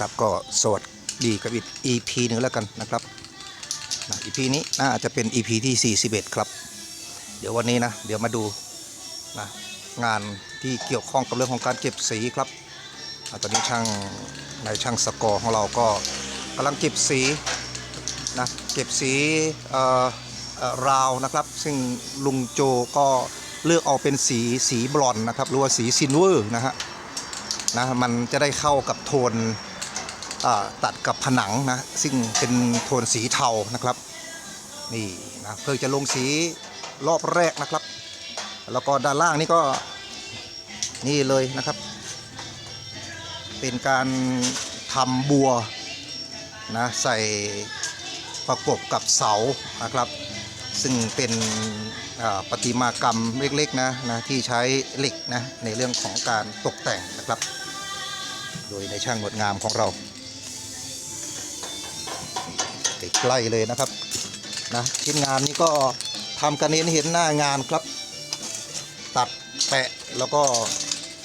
ครับก็สวัสดีกับอีก EP หนึ่งแล้วกันนะครับนะ EP นี้น่าจะเป็น EP ที่ 41 ครับ เดี๋ยววันนี้นะ เดี๋ยวมาดูนะงานที่เกี่ยวข้องกับเรื่องของการเก็บสีครับอตอนนี้ช่างในช่างสกอร์ของเราก็กำลังเก็บสีนะเก็บสีเอ่อราวนะครับ ซึ่งลุงโจก็เลือกเอาเป็นสีสีบลอนนะครับหรือว่าสีซิลเวอร์นะฮะนะมันจะได้เข้ากับโทน ตัดกับผนังนะซึ่งเป็นโทนสีเทานะครับนี่นะเพื่อจะลงสีรอบแรกนะครับ แล้วก็ด้านล่างนี่ก็นี่เลยนะครับ เป็นการทำบัวนะใส่ประกบกับเสานะครับ ซึ่งเป็นประติมากรรมเล็กๆนะนะที่ใช้เหล็กนะในเรื่องของการตกแต่งนะครับ โดยในช่างงดงามของเรา ใกล้ๆเลยนะครับนะชิ้นงานนี้ก็ทำกันเห็นเห็นหน้างานครับ ตัดแปะแล้วก็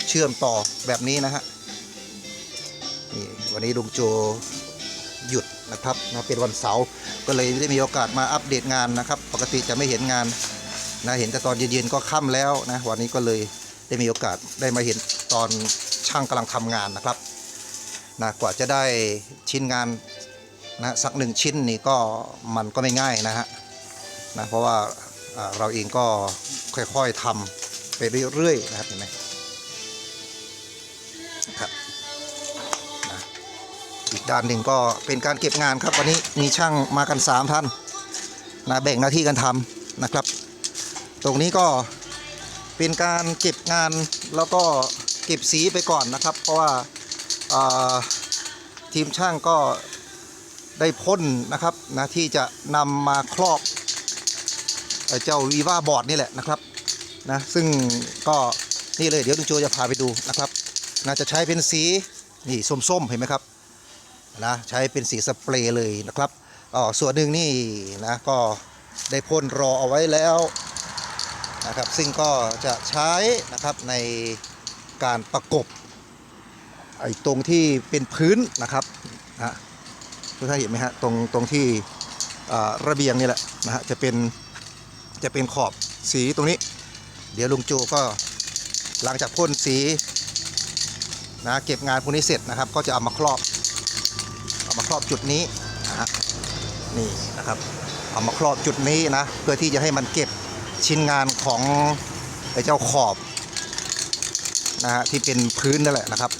เชื่อมต่อแบบนี้นะฮะนี่วันนี้ลุงโจหยุดนะครับนะเป็นวันเสาร์ก็เลยได้มีโอกาสมาอัปเดตงานนะครับ ปกติจะไม่เห็นงานนะเห็นแต่ตอนเย็นๆก็ค่ำแล้วนะวันนี้ก็เลยได้มีโอกาสได้มาเห็นตอนช่างกำลังทำงานนะครับนะกว่าจะได้ชิ้นงาน นะสักหนึ่งชิ้นนี่ก็มันก็ไม่ง่ายนะฮะนะเพราะว่าเราเองก็ค่อยๆทำไปเรื่อยๆนะครับเห็นไหมครับนะอีกด้านหนึ่งก็เป็นการเก็บงานครับวันนี้มีช่างมากัน 3 ท่านนะแบ่งหน้าที่กันทำนะครับ ตรงนี้ก็เป็นการเก็บงานแล้วก็เก็บสีไปก่อนนะครับ เพราะว่าทีมช่างก็ ได้พ่นนะครับนะที่จะนำมาครอบเอ่อเจ้าวีว่าบอร์ดนี่แหละนะครับนะซึ่งก็นี่เลยเดี๋ยวลุงโจจะพาไปดูนะครับนะจะใช้เป็นสีนี่ส้มๆเห็นไหมครับนะใช้เป็นสีสเปรย์เลยนะครับอ๋อส่วนหนึ่งนี่นะก็ได้พ่นรอเอาไว้แล้วนะครับซึ่งก็จะใช้นะครับในการประกบไอ้ตรงที่เป็นพื้นนะครับนะฮะ ทุกท่านเห็นไหมฮะตรงตรงที่ระเบียงนี่แหละนะฮะจะเป็นจะเป็นขอบสีตรงนี้ เดี๋ยวลุงโจก็หลังจากพ่นสีนะเก็บงานพวกนี้เสร็จนะครับ ก็จะเอามาครอบเอามาครอบจุดนี้นะฮะนี่นะครับเอามาครอบจุดนี้นะเพื่อที่จะให้มันเก็บชิ้นงานของไอ้เจ้าขอบนะฮะที่เป็นพื้นนั่นแหละนะครับ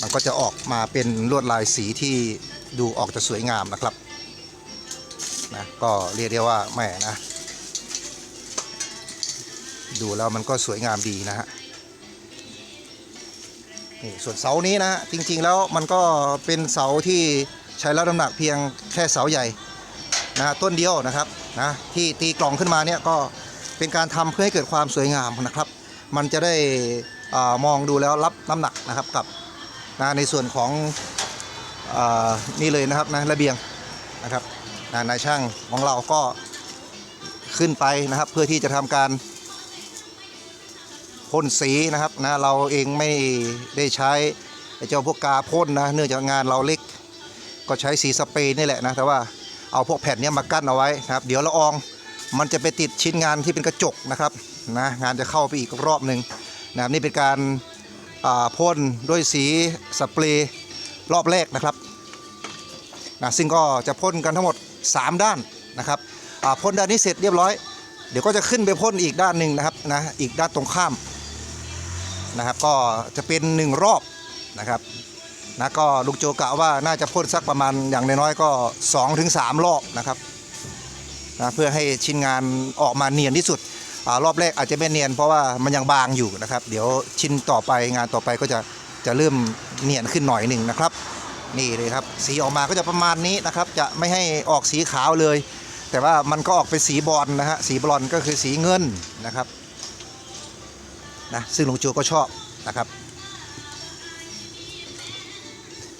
มันก็จะออกมาเป็นลวดลายสีที่ ดูออกจะสวยงามนะครับนะก็เรียกได้ว่าแหม่นะ ดูแล้วมันก็สวยงามดีนะฮะนี่ส่วนเสานี้นะฮะจริงๆแล้วมันก็เป็นเสาที่ใช้รับน้ำหนักเพียงแค่เสาใหญ่นะต้นเดียวนะครับนะที่ตีกล่องขึ้นมาเนี่ยก็เป็นการทำเพื่อให้เกิดความสวยงามนะครับ มันจะได้อามองดูแล้วรับน้ำหนักนะครับกับนะในส่วนของ นี่เลยนะครับนะระเบียงนะครับนายช่างของเราก็ขึ้นไปนะครับ เพื่อที่จะทำการพ่นสีนะครับนะเราเองไม่ได้ใช้ไอ้เจ้าพวกกาพ่นนะเนื่องจากงานเราเล็ก ก็ใช้สีสเปรย์นี่แหละนะแต่ว่าเอาพวกแผ่นนี้มากั้นเอาไว้นะครับเดี๋ยวละอองมันจะไปติดชิ้นงานที่เป็นกระจกนะครับนะงานจะเข้าไปอีกรอบหนึ่งนะครับนี่เป็นการพ่นด้วยสีสเปรย์ รอบแรกนะครับนะซึ่งก็จะพ่นกันทั้งหมด 3 ด้านนะครับพ่นด้านนี้เสร็จเรียบร้อย เดี๋ยวก็จะขึ้นไปพ่นอีกด้านหนึ่งนะครับนะอีกด้านตรงข้ามนะครับ ก็จะเป็นหนึ่งรอบนะครับนะก็ลุงโจกะว่าน่าจะพ่นสักประมาณอย่างน้อยๆก็ 2-3ถึงรอบนะครับนะเพื่อให้ชิ้นงานออกมาเนียนที่สุดอรอบแรกอาจจะไม่เนียนเพราะว่ามันยังบางอยู่นะครับ เดี๋ยวชิ้นต่อไปงานต่อไปก็จะ จะเริ่มเนียนขึ้นหน่อยหนึ่งนะครับ นี่เลยครับ สีออกมาก็จะประมาณนี้นะครับ จะไม่ให้ออกสีขาวเลย แต่ว่ามันก็ออกเป็นสีบอลนะฮะสีบอลก็คือสีเงินนะครับนะซึ่งหลุงโจก็ชอบนะครับ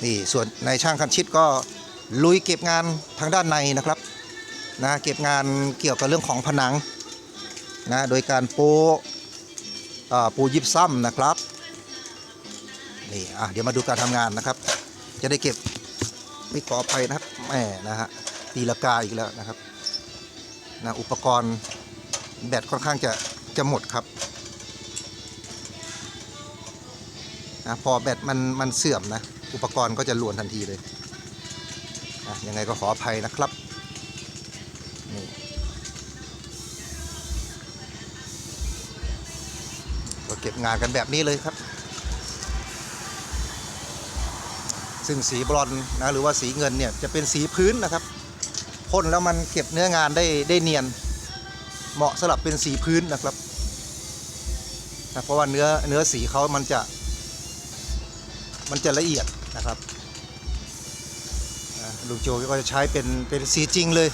นี่ส่วนในช่างคันชิดก็ลุยเก็บงานทางด้านในนะครับนะเก็บงานเกี่ยวกับเรื่องของผนังนะโดยการปูปูยิบซ้ำนะครับ นี่อะเดี๋ยวมาดูการทำงานนะครับ จะได้เก็บไม่ขออภัยนะครับแหมนะฮะตีลากาอีกแล้วนะครับนะอุปกรณ์แบตค่อนข้างจะจะหมดครับนะพอแบตมันมันเสื่อมนะ อุปกรณ์ก็จะลวนทันทีเลยนะยังไงก็ขออภัยนะครับนี่ก็เก็บงานกันแบบนี้เลยครับ ซึ่งสีบรอนนะหรือว่าสีเงินเนี่ยจะเป็นสีพื้นนะครับพ่นแล้วมันเก็บเนื้องานได้ได้เนียน เหมาะสำหรับเป็นสีพื้นนะครับนะเพราะว่าเนื้อเนื้อสีเขามันจะ มันจะละเอียดนะครับลุงโจก็จะใช้เป็นเป็นสีจริงเลย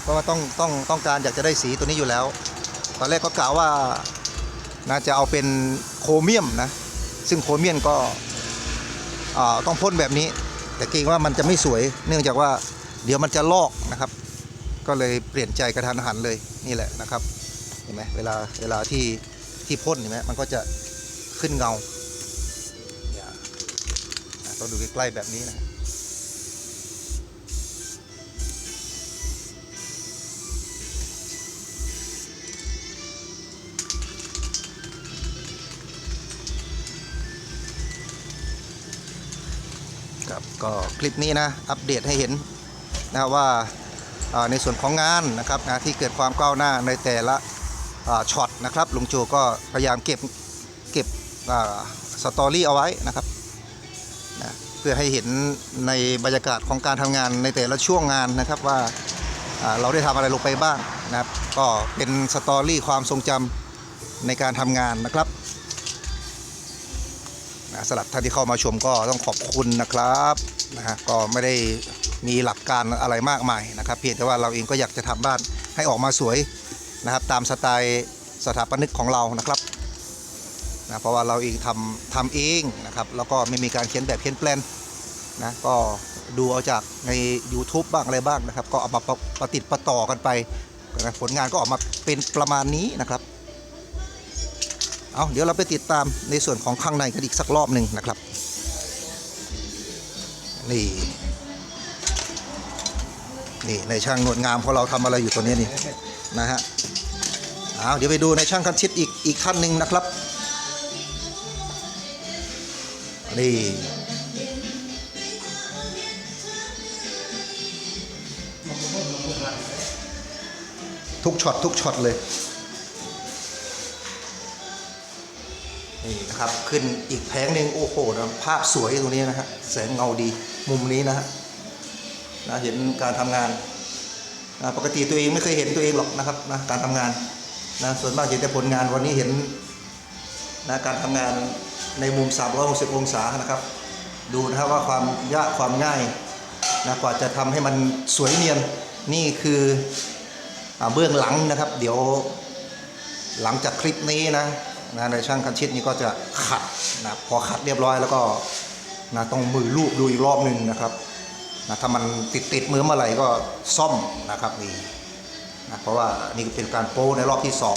เพราะว่าต้องต้องต้องการอยากจะได้สีตัวนี้อยู่แล้ว ตอนแรกก็กล่าวว่าน่าจะเอาเป็นโครเมียมนะ ซึ่งโครเมียมก็ ต้องพ่นแบบนี้ แต่เกรงว่ามันจะไม่สวย เนื่องจากว่าเดี๋ยวมันจะลอกนะครับ ก็เลยเปลี่ยนใจกระทันหันเลยนี่แหละนะครับเห็นไหมเวลาเวลาที่ที่พ่นเห็นไหมมันก็จะขึ้นเงาอะต้องดูใกล้ๆแบบนี้นะ ก็คลิปนี้นะอัปเดตให้เห็นนะว่าในส่วนของงานนะครับนะที่เกิดความก้าวหน้าในแต่ละช็อตนะครับลุงโจก็พยายามเก็บเก็บสตอรี่เอาไว้นะครับนะเพื่อให้เห็นในบรรยากาศของการทำงานในแต่ละช่วงงานนะครับว่าเราได้ทำอะไรลงไปบ้างนะครับ ก็เป็นสตอรี่ความทรงจำในการทำงานนะครับ นะสำหรับท่านที่เข้ามาชมก็ต้องขอบคุณนะครับนะฮะก็ไม่ได้มีหลักการอะไรมากมายนะครับ เพียงแต่ว่าเราเองก็อยากจะทำบ้านให้ออกมาสวยนะครับ ตามสไตล์สถาปนิกของเรานะครับนะเพราะว่าเราเองทำทำเองนะครับ แล้วก็ไม่มีการเขียนแบบเขียนแปลนนะก็ดูเอาจากใน YouTube บ้างอะไรบ้างนะครับ ก็เอามาประประติดประต่อกันไปนะผลงานก็ออกมาเป็นประมาณนี้นะครับ เอาเดี๋ยวเราไปติดตามในส่วนของข้างในกันอีกสักรอบหนึ่งนะครับ นี่ นี่ในช่างหนวดงามของเราทำอะไรอยู่ตัวนี้นี่นะฮะเอาเดี๋ยวไปดูในช่างคันชิดอีกอีกท่านหนึ่งนะครับ นี่ทุกช็อตทุกช็อตเลย นี่นะครับขึ้นอีกแผงหนึ่งโอ้โหนะภาพสวยตรงนี้นะฮะแสงเงาดีมุมนี้นะฮะนะเห็นการทำงานนะปกติตัวเองไม่เคยเห็นตัวเองหรอกนะครับนะการทำงานนะส่วนมากเห็นแต่ผลงานวันนี้เห็นนะการทำงานในมุม 360 องศานะครับ ดูนะครับว่าความยากความง่ายนะกว่าจะทำให้มันสวยเนียนนี่คืออเบื้องหลังนะครับ เดี๋ยวหลังจากคลิปนี้นะ นะในช่างคันชิดนี้ก็จะขัดนะพอขัดเรียบร้อยแล้วก็นะต้องมือลูบดูอีกรอบหนึ่งนะครับนะถ้ามันติดติดมือเมื่อไหร่ก็ซ่อมนะครับนี่นะเพราะว่านี่เป็นการโป้ในรอบที่สอง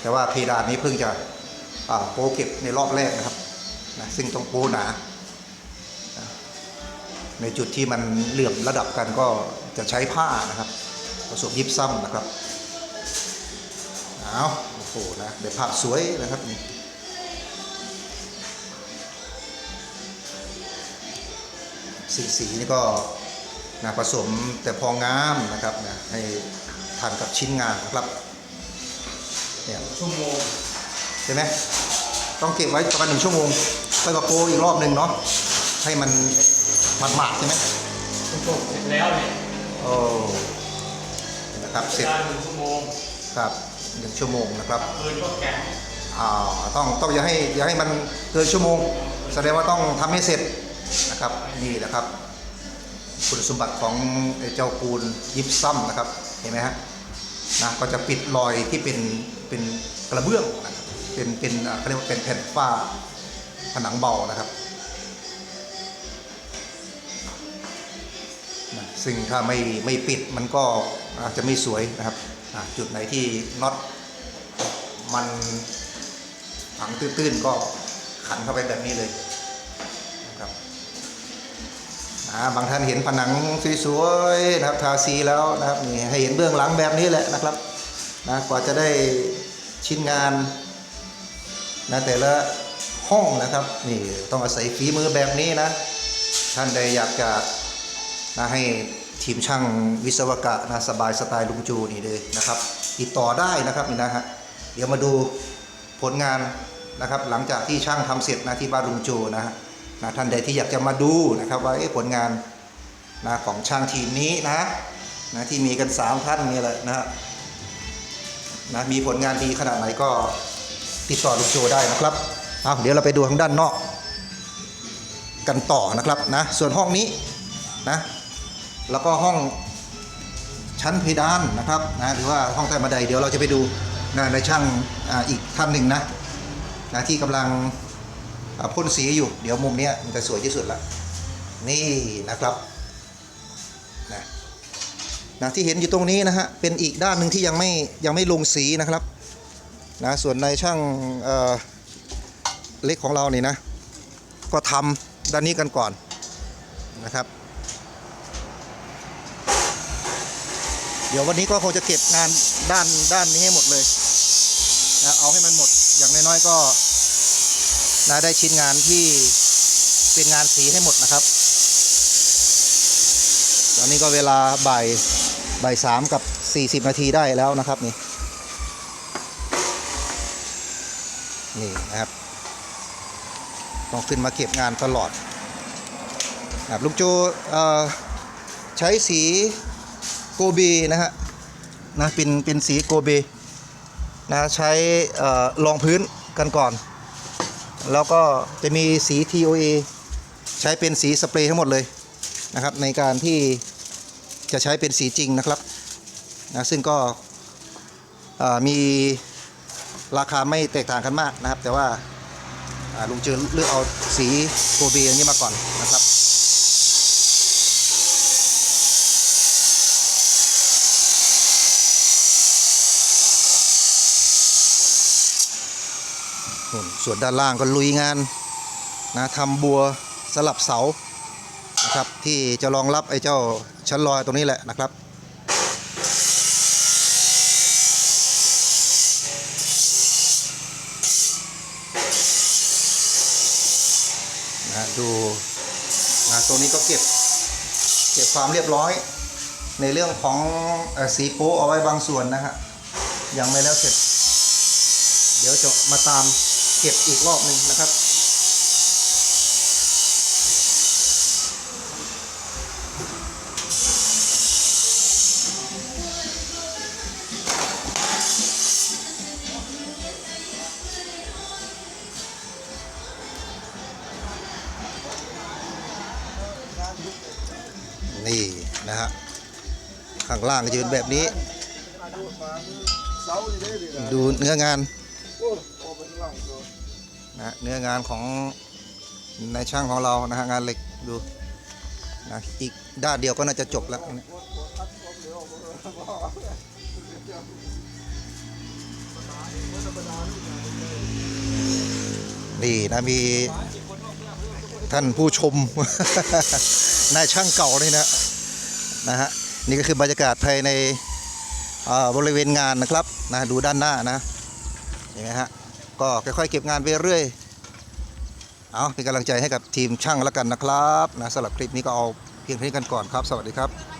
แต่ว่าเพดานนี้เพิ่งจะโป้เก็บในรอบแรกนะครับนะซึ่งต้องโป้หนาะในจุดที่มันเหลื่อมระดับกันก็จะใช้ผ้านะครับผสมยิบซ้ำนะครับเอา โอ้โหนะได้ภาพสวยนะครับนี่สีสีนี่ก็นะผสมแต่พองามนะครับนะให้ทานกับชิ้นงานนะครับเนี่ยชั่วโมงใช่ไหมต้องเก็บไว้ประมาณหนึ่งชั่วโมงไปกับโปรอีกรอบหนึ่งเนาะให้มันมันหมาดๆใช่ไหมชั่วโมงเสร็จแล้วเนี่ยโอ้นะครับเสร็จได้หนึ่งชั่วโมงครับ หนึ่งชั่วโมงนะครับคืนก็แข็งอ่าต้องต้องอย่าให้อย่าให้มันเกินชั่วโมง แสดงว่าต้องทำให้เสร็จนะครับนี่แหละครับ คุณสมบัติของไอ้เจ้าปูนยิบซ้ำนะครับเห็นไหมฮะนะก็จะปิดรอยที่เป็นเป็นกระเบื้องนะครับเป็นเป็นอ่าเขาเรียกว่าเป็นแผ่นฝ้าผนังเบานะครับนะซึ่งถ้าไม่ไม่ปิดมันก็อาจจะไม่สวยนะครับอ่า จุดไหนที่น็อตมันถังตื้นๆก็ขันเข้าไปแบบนี้เลยนะครับบางท่านเห็นผนังสวยๆนะครับทาสีแล้วนะครับนี่ให้เห็นเบื้องหลังแบบนี้แหละนะครับนะกว่าจะได้ชิ้นงานนะแต่ละห้องนะครับนี่ต้องอาศัยฝีมือแบบนี้นะ ท่านใดอยากจะนะให้ ทีมช่างวิศวกะนะสบายสไตล์ลุงจูนี่เลยนะครับ ติดต่อได้นะครับนี่นะฮะเดี๋ยวมาดูผลงานนะครับ หลังจากที่ช่างทำเสร็จนะที่บ้านลุงจูนะฮะนะท่านใดที่อยากจะมาดูนะครับว่าผลงานนะของช่างทีมนี้นะนะที่มีกัน 3 ท่านนี่แหละนะฮะนะมีผลงานดีขนาดไหนก็ติดต่อลุงโจได้นะครับเอาเดี๋ยวเราไปดูทางด้านนอกกันต่อนะครับนะส่วนห้องนี้นะ แล้วก็ห้องชั้นเพดานนะครับนะหรือว่าห้องใต้บันไดเดี๋ยวเราจะไปดูนะในช่างออีกท่านหนึ่งนะนะที่กำลังพ่นสีอยู่เดี๋ยวมุมนี้มันจะสวยที่สุดละนี่นะครับนะนะที่เห็นอยู่ตรงนี้นะฮะเป็นอีกด้านหนึ่งที่ยังไม่ยังไม่ลงสีนะครับนะส่วนในช่างเเล็กของเรานี่นะก็ทำด้านนี้กันก่อนนะครับ ดี๋ยววันนี้ก็คงจะเก็บงานด้านด้านนี้ให้หมดเลยนะเอาให้มันหมดอย่างน้อยๆก็นะได้ชิ้นงานที่เป็นงานสีให้หมดนะครับ ตอนนี้ก็เวลาบ่ายบ่ายสามกับ40นาทีได้แล้วนะครับนี่นี่นะครับ ต้องขึ้นมาเก็บงานตลอดครับลุงโจเออใช้สี โกเบนะฮะนะเป็นเป็นสีโกเบนะใช้เอ่อรองพื้นกันก่อน แล้วก็จะมีสี TOA ใช้เป็นสีสเปรย์ทั้งหมดเลยนะครับ ในการที่จะใช้เป็นสีจริงนะครับนะซึ่งก็มีราคาไม่แตกต่างกันมากนะครับ แต่ว่าอ่าลุงเจอเลือกเอาสีโกเบอันนี้มาก่อนนะครับ ส่วนด้านล่างก็ลุยงานนะทำบัวสลับเสานะครับที่จะรองรับไอ้เจ้าชั้นลอยตรงนี้แหละนะครับนะดูนะตรงนี้ก็เก็บเก็บความเรียบร้อย ในเรื่องของสีโป๊เอาไว้บางส่วนนะฮะยังไม่แล้วเสร็จ เดี๋ยวจะมาตาม ก็บอีกรอบหนึ่งนะครับ นี่นะฮะ ข้างล่างก็จะเป็นแบบนี้ ดูเนื้องาน นะเนื้องานของในช่างของเรานะฮะงานเหล็กดูนะอีกด้านเดียวก็น่าจะจบแล้วนี่นะมีท่านผู้ชม นายช่างเก่านี่นะนะฮะนี่ก็คือบรรยากาศภายในบริเวณงานนะครับนะดูด้านหน้านะเห็นไหมฮะ ก็ค่อยๆเก็บงานไปเรื่อยเอาเป็นกำลังใจให้กับทีมช่างแล้วกันนะครับนะสำหรับคลิปนี้ก็เอาเพียงเท่านี้กันก่อนครับ สวัสดีครับ